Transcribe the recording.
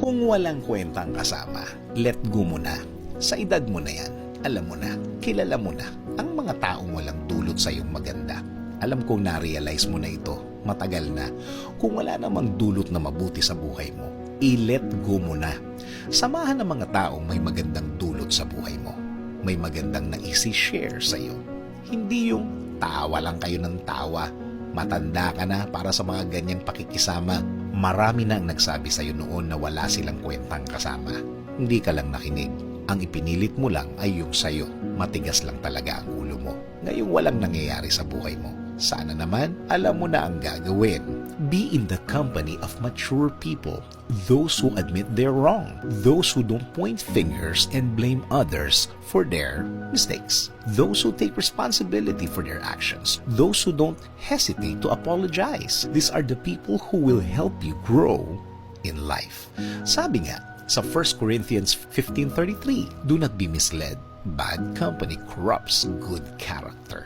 Kung walang kwentang kasama, let go mo na. Sa edad mo na yan, alam mo na, kilala mo na ang mga taong walang dulot sa iyong maganda. Alam kong na-realize mo na ito, matagal na. Kung wala namang dulot na mabuti sa buhay mo, i-let go mo na. Samahan ng mga taong may magandang dulot sa buhay mo. May magandang na isi-share sa iyo. Hindi yung tawa lang kayo ng tawa. Matanda ka na para sa mga ganyang pakikisama. Marami na ang nagsabi sa iyo noon na wala silang kwentang kasama. Hindi ka lang nakinig. Ang ipinilit mo lang ay yung sayo. Matigas lang talaga ang ulo mo. Ngayong walang nangyayari sa buhay mo. Sana naman, alam mo na ang gagawin. Be in the company of mature people. Those who admit they're wrong. Those who don't point fingers and blame others for their mistakes. Those who take responsibility for their actions. Those who don't hesitate to apologize. These are the people who will help you grow in life. Sabi nga sa 1 Corinthians 15.33, Do not be misled. Bad company corrupts good character.